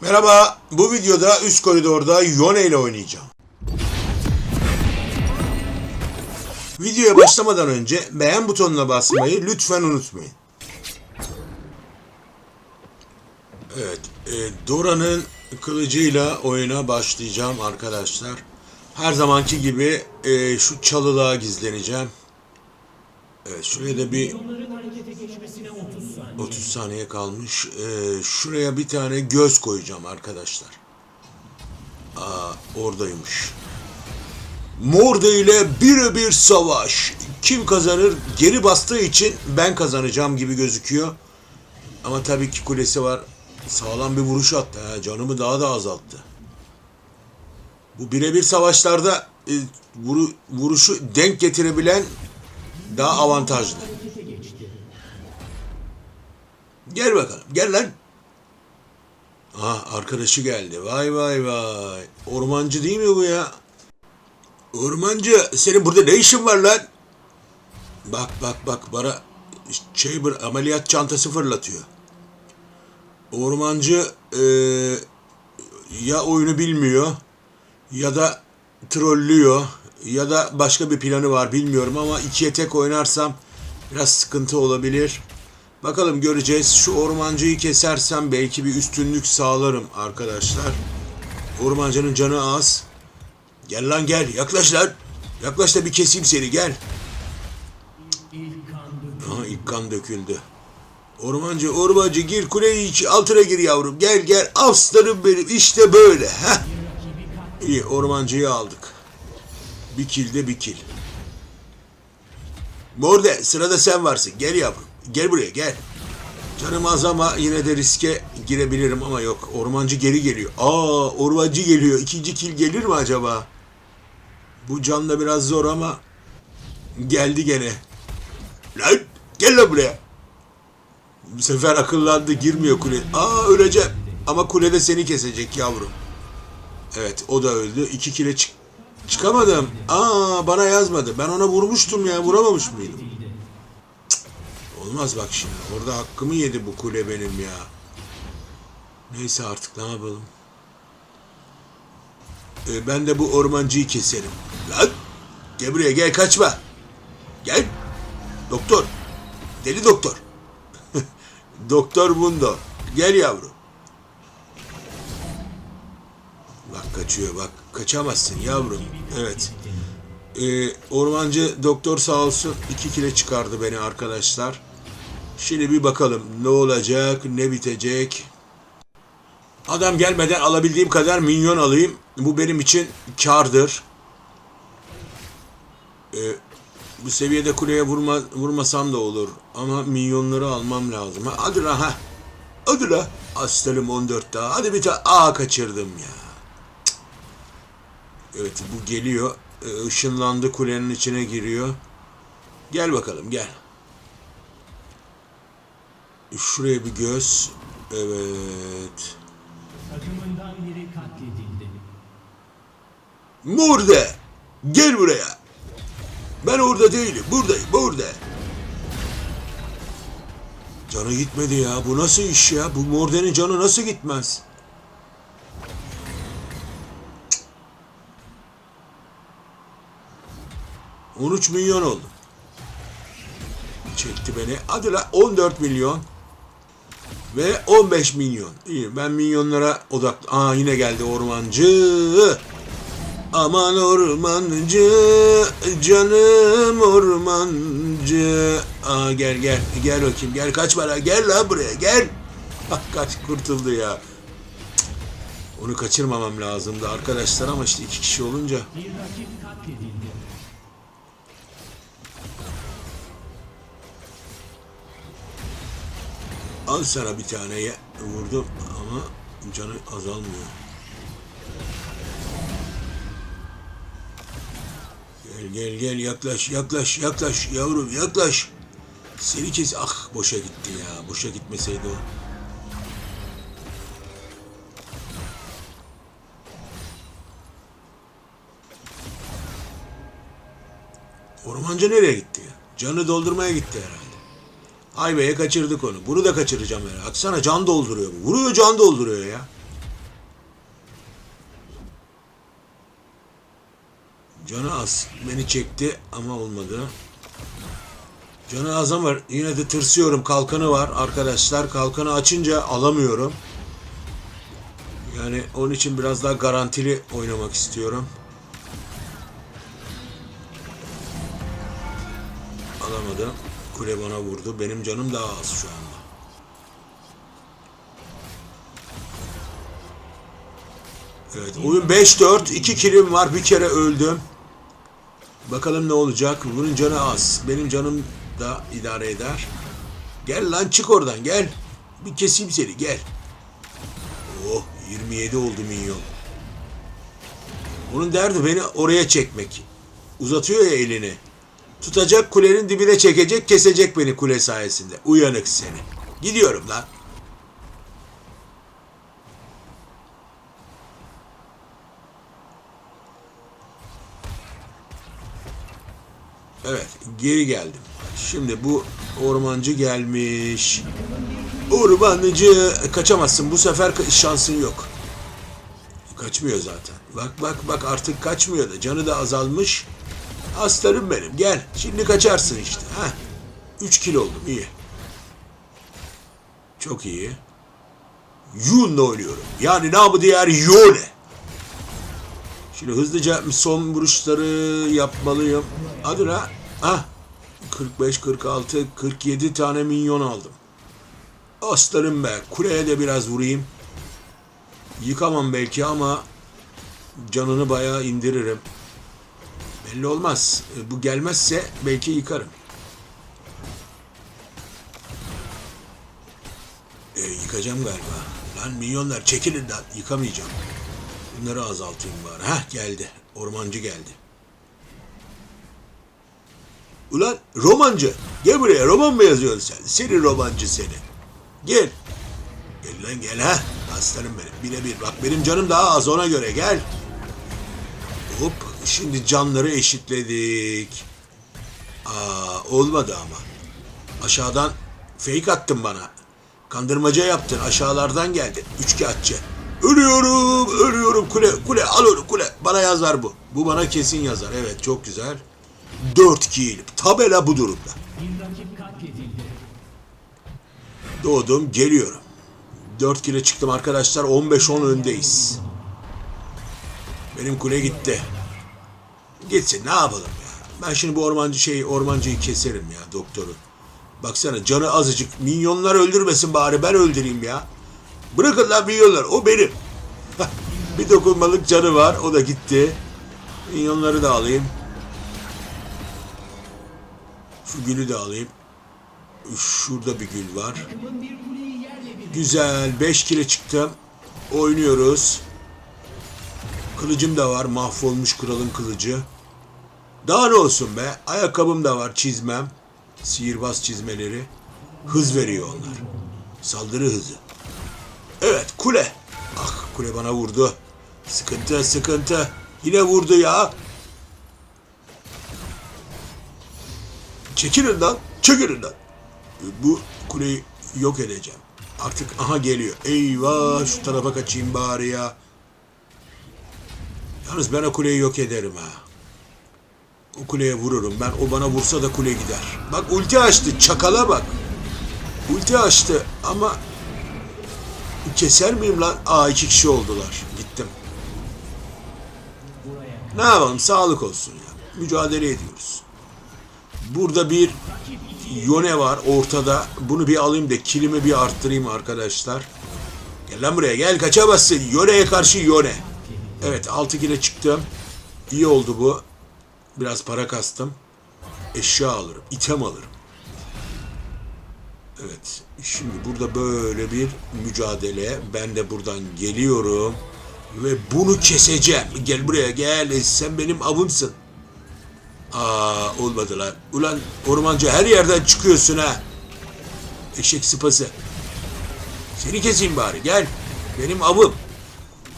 Merhaba, bu videoda üst koridorda Yone ile oynayacağım. Videoya başlamadan önce beğen butonuna basmayı lütfen unutmayın. Evet, e, Dora'nın kılıcıyla oyuna başlayacağım arkadaşlar. Her zamanki gibi e, şu çalılığa gizleneceğim. Evet, şuraya da bir 30 saniye kalmış. Ee, şuraya bir tane göz koyacağım arkadaşlar. Aa, oradaymış. Morde ile birebir savaş. Kim kazanır? Geri bastığı için ben kazanacağım gibi gözüküyor. Ama tabii ki kulesi var. Sağlam bir vuruş attı. Ha, canımı daha da azalttı. Bu birebir savaşlarda e, vuru- vuruşu denk getirebilen daha avantajlı. Gel bakalım. Gel lan. Aha arkadaşı geldi. Vay vay vay. Ormancı değil mi bu ya? Ormancı senin burada ne işin var lan? Bak bak bak bana Chamber ameliyat çantası fırlatıyor. Ormancı eee, ya oyunu bilmiyor ya da trollüyor ya da başka bir planı var bilmiyorum ama ikiye tek oynarsam biraz sıkıntı olabilir. Bakalım göreceğiz. Şu ormancıyı kesersem belki bir üstünlük sağlarım arkadaşlar. Ormancının canı az. Gel lan gel. Yaklaş lan. Yaklaş da bir keseyim seni gel. Aha ilk kan döküldü. Ormancı ormancı gir kuleyi iç altına gir yavrum. Gel gel aslanım benim işte böyle. Heh. İyi ormancıyı aldık. Bir kill de bir kill. Morde sırada sen varsın. Gel yavrum. Gel buraya gel. Canım az ama yine de riske girebilirim ama yok. Ormancı geri geliyor. Aa ormancı geliyor. İkinci kill gelir mi acaba? Bu can da biraz zor ama geldi gene. Lan gel lan buraya. Bu sefer akıllandı girmiyor kule. Aa öleceğim. Ama kulede seni kesecek yavrum. Evet o da öldü. İki kile çık çıkamadım. Aa bana yazmadı. Ben ona vurmuştum ya. Vuramamış mıydım? Olmaz bak şimdi. Orada hakkımı yedi bu kule benim ya. Neyse artık ne yapalım. Ee, ben de bu ormancıyı keserim. Lan! Gel buraya gel kaçma. Gel. Doktor. Deli doktor. doktor Mundo. Gel yavrum. Bak kaçıyor bak. Kaçamazsın yavrum. Evet. Ee, ormancı doktor sağ olsun iki kile çıkardı beni arkadaşlar. Şimdi bir bakalım ne olacak, ne bitecek. Adam gelmeden alabildiğim kadar minyon alayım. Bu benim için kardır. Ee, bu seviyede kuleye vurma, vurmasam da olur. Ama minyonları almam lazım. Ha, hadi la ha. Hadi la. Aslanım 14 daha. Hadi bir tane. Aa kaçırdım ya. Cık. Evet bu geliyor. Ee, kulenin içine giriyor. Gel bakalım gel. Şuraya bir göz. Evet. Takımından biri katledildi. Murde. Gel buraya. Ben orada değilim. Buradayım. Burada. Canı gitmedi ya. Bu nasıl iş ya? Bu Morde'nin canı nasıl gitmez? Cık. 13 milyon oldu. Çekti beni. Hadi la 14 milyon. Ve 15 milyon. İyi ben milyonlara odaklı. Aa yine geldi ormancı. Aman ormancı, canım ormancı. Aa gel gel, gel bakayım, gel kaç para, gel la buraya, gel. Ah, kaç kurtuldu ya. Cık, Onu kaçırmamam lazımdı arkadaşlar ama işte iki kişi olunca. Al sana bir tane ye. Vurdum ama canı azalmıyor. Gel gel gel yaklaş yaklaş yaklaş yavrum yaklaş. Seni kes ah boşa gitti ya boşa gitmeseydi o. Ormancı nereye gitti ya? Canı doldurmaya gitti herhalde. Aybe'ye kaçırdık onu. Bunu da kaçıracağım yani. Aksana can dolduruyor. Vuruyor can dolduruyor ya. Canı az. Beni çekti ama olmadı. Canı az ama yine de tırsıyorum. Kalkanı var arkadaşlar. Kalkanı açınca alamıyorum. Yani onun için biraz daha garantili oynamak istiyorum. Kule bana vurdu. Benim canım daha az şu anda. Evet oyun 5-4. 2 kilim var. Bir kere öldüm. Bakalım ne olacak. Bunun canı az. Benim canım da idare eder. Gel lan çık oradan gel. Bir keseyim seni gel. Oh 27 oldu minyon. Onun derdi beni oraya çekmek. Uzatıyor ya elini. Tutacak kulenin dibine çekecek kesecek beni kule sayesinde. Uyanık seni. Gidiyorum lan. Evet geri geldim. Şimdi bu ormancı gelmiş. Ormancı kaçamazsın. Bu sefer şansın yok. Kaçmıyor zaten. Bak bak bak artık kaçmıyor da canı da azalmış. Aslanım benim gel. Şimdi kaçarsın işte. Ha. 3 kilo oldum iyi. Çok iyi. Yun'la oynuyorum. Yani namı diğer Yone. Şimdi hızlıca son vuruşları yapmalıyım. Hadi la. Ah. 45, 46, 47 tane minyon aldım. Aslanım be. Kuleye de biraz vurayım. Yıkamam belki ama canını bayağı indiririm. Belli olmaz. E, Bu gelmezse belki yıkarım. E, yıkacağım galiba. Lan milyonlar çekilin lan. Yıkamayacağım. Bunları azaltayım bari. Hah geldi. Ormancı geldi. Ulan romancı. Gel buraya roman mı yazıyorsun sen? Seni romancı seni. Gel. Gel lan gel ha. Aslanım benim. Birebir. Bak benim canım daha az ona göre gel. Şimdi canları eşitledik. Aa olmadı ama. Aşağıdan fake attın bana. Kandırmaca yaptın. Aşağılardan geldi. Üçkağıtçı. Ölüyorum, ölüyorum. Kule, kule, al onu kule. Bana yazar bu. Bu bana kesin yazar. Evet, çok güzel. Dört kill. Tabela bu durumda. Doğdum, geliyorum. 4 kile çıktım arkadaşlar. 15-10 öndeyiz. Benim kule gitti. Gitsin ne yapalım ya. Ben şimdi bu ormancı şey ormancıyı keserim ya doktoru. Baksana canı azıcık. Minyonlar öldürmesin bari ben öldüreyim ya. Bırakın lan minyonlar o benim. bir dokunmalık canı var o da gitti. Minyonları da alayım. Şu gülü de alayım. Şurada bir gül var. Güzel. 5 kile çıktım. Oynuyoruz. Kılıcım da var. Mahvolmuş kralın kılıcı. Daha ne olsun be. Ayakkabım da var. Çizmem. Sihirbaz çizmeleri. Hız veriyor onlar. Saldırı hızı. Evet kule. Ah kule bana vurdu. Sıkıntı sıkıntı. Yine vurdu ya. Çekilin lan. Çekilin lan. Bu kuleyi yok edeceğim. Artık aha geliyor. Eyvah şu tarafa kaçayım bari ya. Yalnız ben o kuleyi yok ederim ha. O kuleye vururum. Ben o bana vursa da kule gider. Bak ulti açtı. Çakala bak. Ulti açtı ama keser miyim lan? Aa iki kişi oldular. Gittim. Ne yapalım? Sağlık olsun ya. Mücadele ediyoruz. Burada bir Yone var ortada. Bunu bir alayım da kilimi bir arttırayım arkadaşlar. Gel lan buraya gel kaçamazsın. Yone'ye karşı Yone. Evet 6 kile çıktım. İyi oldu bu. Biraz para kastım. Eşya alırım. item alırım. Evet. Şimdi burada böyle bir mücadele. Ben de buradan geliyorum. Ve bunu keseceğim. Gel buraya gel. Sen benim avımsın. Aa olmadı lan. Ulan ormancı her yerden çıkıyorsun ha. Eşek sıpası. Seni keseyim bari gel. Benim avım.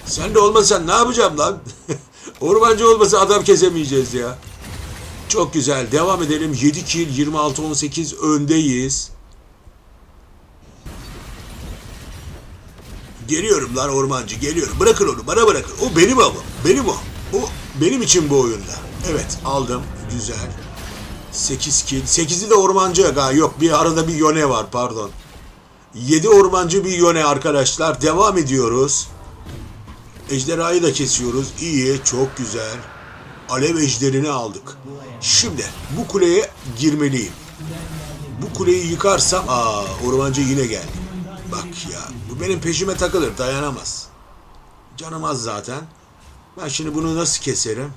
Sen de olmasan ne yapacağım lan? Ormancı olmasa adam kesemeyeceğiz ya. Çok güzel. Devam edelim. 7 kill 26-18 öndeyiz. Geliyorum lan ormancı geliyorum. Bırakın onu bana bırakın. O benim avım. Benim o. O benim için bu oyunda. Evet aldım. Güzel. 8 kill. 8'i de ormancı. Ha, yok bir arada bir yone var pardon. 7 ormancı bir yone arkadaşlar. Devam ediyoruz. Ejderhayı da kesiyoruz. İyi, çok güzel. Alev ejderini aldık. Şimdi bu kuleye girmeliyim. Bu kuleyi yıkarsam... Aa, ormancı yine geldi. Bak ya, bu benim peşime takılır, dayanamaz. Canım az zaten. Ben şimdi bunu nasıl keserim?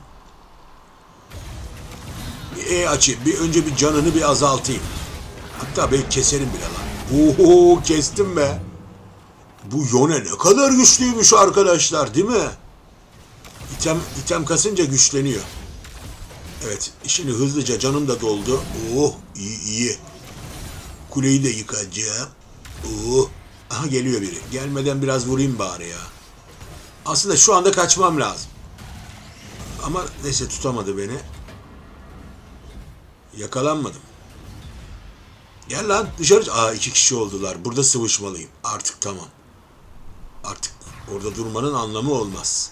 Bir E açayım. Bir önce bir canını bir azaltayım. Hatta belki keserim bile lan. Oho kestim be. Bu Yone ne kadar güçlüymüş arkadaşlar değil mi? İtem, item kasınca güçleniyor. Evet şimdi hızlıca canım da doldu. Oh iyi iyi. Kuleyi de yıkacağım. Oh. Aha geliyor biri. Gelmeden biraz vurayım bari ya. Aslında şu anda kaçmam lazım. Ama neyse tutamadı beni. Yakalanmadım. Gel lan dışarı. Aa iki kişi oldular. Burada sıvışmalıyım. Artık tamam. Artık orada durmanın anlamı olmaz.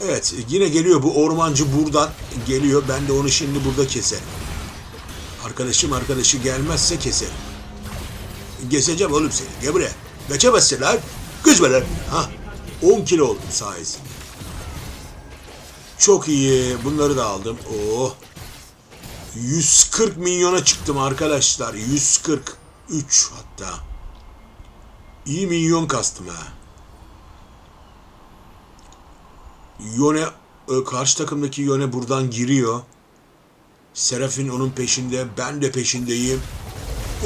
Evet yine geliyor bu ormancı buradan geliyor. Ben de onu şimdi burada keserim. Arkadaşım arkadaşı gelmezse keserim. Keseceğim oğlum seni. Gel buraya. Geçemezsin lan. Kızma. Ha. 10 kilo oldum sayesinde. Çok iyi. Bunları da aldım. Oh. 140 milyona çıktım arkadaşlar. 143 hatta. İyi milyon kastım ha. Yone e, karşı takımdaki Yone buradan giriyor. Serafin onun peşinde, ben de peşindeyim.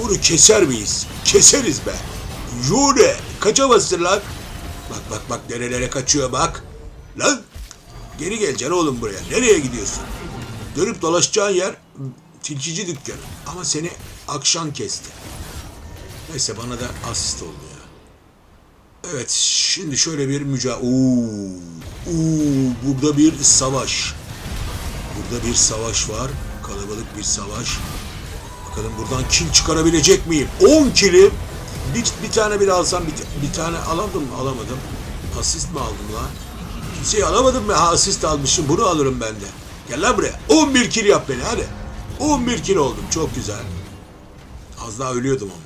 Onu keser miyiz? Keseriz be. Yone, kaçamazsın lan. Bak bak bak nerelere kaçıyor bak. Lan geri geleceksin oğlum buraya. Nereye gidiyorsun? Dönüp dolaşacağın yer tilkici dükkanı. Ama seni akşam kesti. Neyse bana da asist oldu. Evet şimdi şöyle bir mücadele. Oo, oo, burada bir savaş. Burada bir savaş var. Kalabalık bir savaş. Bakalım buradan kim çıkarabilecek miyim? 10 kilim. Bir, bir tane bile alsam bir, bir tane alamadım mı? Alamadım. Asist mi aldım lan? Kimseyi alamadım mı? Ha asist almışım. Bunu alırım ben de. Gel lan buraya. 11 kil yap beni hadi. 11 kil oldum. Çok güzel. Az daha ölüyordum ama.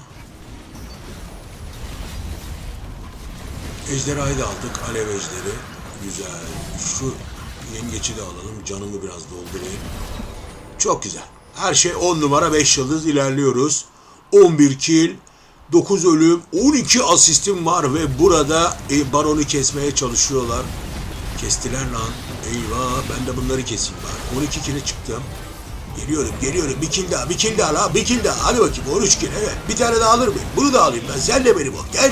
Ejderhayı da aldık. Alev ejderi. Güzel. Şu yengeci de alalım. Canımı biraz doldurayım. Çok güzel. Her şey 10 numara 5 yıldız ilerliyoruz. 11 kill, 9 ölüm, 12 asistim var ve burada e, baronu kesmeye çalışıyorlar. Kestiler lan. Eyvah ben de bunları keseyim bari. 12 kill'e çıktım. Geliyorum geliyorum bir kill daha bir kill daha la bir kill daha. Hadi bakayım 13 kill evet. Bir tane daha alır mıyım? Bunu da alayım ben. Sen de benim ol. Gel.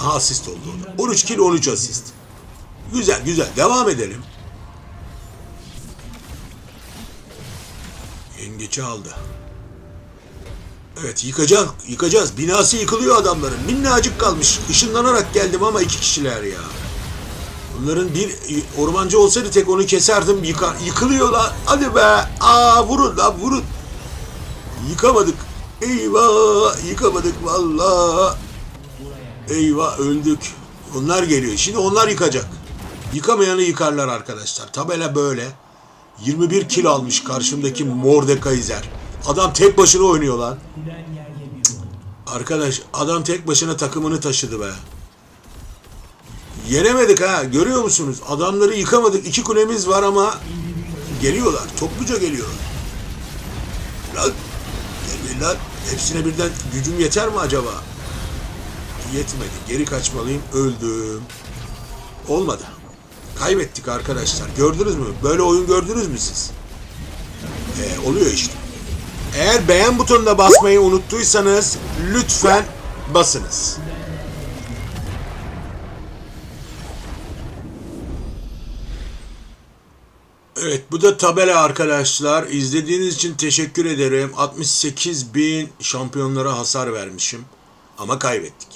Asist oldu o da. 13 kill 13 asist. Güzel güzel devam edelim. Yengeci aldı. Evet yıkacağız, yıkacağız. Binası yıkılıyor adamların. Minnacık kalmış. Işınlanarak geldim ama iki kişiler ya. Bunların bir ormancı olsaydı tek onu keserdim. Yıka, yıkılıyorlar. Hadi be. Aa vurun lan vurun. Yıkamadık. Eyvah yıkamadık valla. Eyvah öldük. Onlar geliyor. Şimdi onlar yıkacak. Yıkamayanı yıkarlar arkadaşlar. Tabela böyle. 21 kilo almış karşımdaki Mordekaiser. Adam tek başına oynuyor lan. Arkadaş adam tek başına takımını taşıdı be. Yenemedik ha görüyor musunuz? Adamları yıkamadık. İki kulemiz var ama geliyorlar. Topluca geliyorlar. Lan gelmeyin lan. Hepsine birden gücüm yeter mi acaba? Yetmedi. Geri kaçmalıyım. Öldüm. Olmadı. Kaybettik arkadaşlar. Gördünüz mü? Böyle oyun gördünüz mü siz? Ee, oluyor işte. Eğer beğen butonuna basmayı unuttuysanız lütfen basınız. Evet bu da tabela arkadaşlar. İzlediğiniz için teşekkür ederim. 68 bin şampiyonlara hasar vermişim. Ama kaybettik.